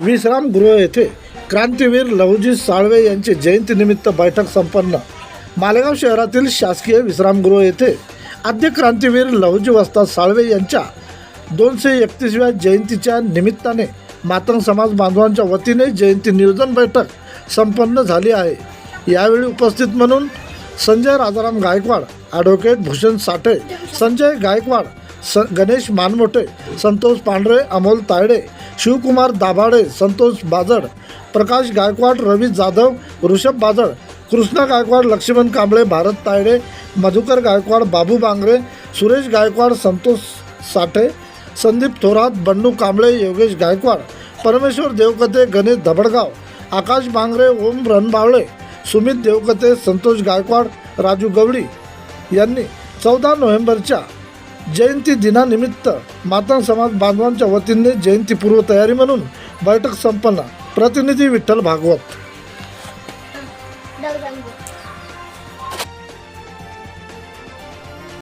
विश्रामगृह येथे क्रांतीवीर लहुजी साळवे यांची जयंतीनिमित्त बैठक संपन्न. मालेगाव शहरातील शासकीय विश्रामगृह येथे आद्य क्रांतीवीर लहुजी वस्ता साळवे यांच्या दोनशे एकतीसव्या जयंतीच्या निमित्ताने मातंग समाज बांधवांच्या वतीने जयंती नियोजन बैठक संपन्न झाली आहे. यावेळी उपस्थित म्हणून संजय राजाराम गायकवाड ॲडव्होकेट भूषण साठे संजय गायकवाड स गणेश मानमोटे संतोष पांढरे अमोल तायडे शिवकुमार दाभाडे संतोष बाजड प्रकाश गायकवाड रवी जाधव ऋषभ बाजड कृष्णा गायकवाड लक्ष्मण कांबळे भारत तायडे मधुकर गायकवाड बाबू बांगरे सुरेश गायकवाड संतोष साठे संदीप थोरात बंडू कांबळे योगेश गायकवाड परमेश्वर देवकते गणेश धबडगाव आकाश बांगरे ओम रणबावळे सुमित देवकते संतोष गायकवाड राजू गवळी यांनी चौदा नोव्हेंबरच्या जयंती दिनानिमित्त मातंग समाज बांधवांच्या वतीने जयंतीपूर्व तयारी म्हणून बैठक संपन्न. प्रतिनिधी विठ्ठल भागवत.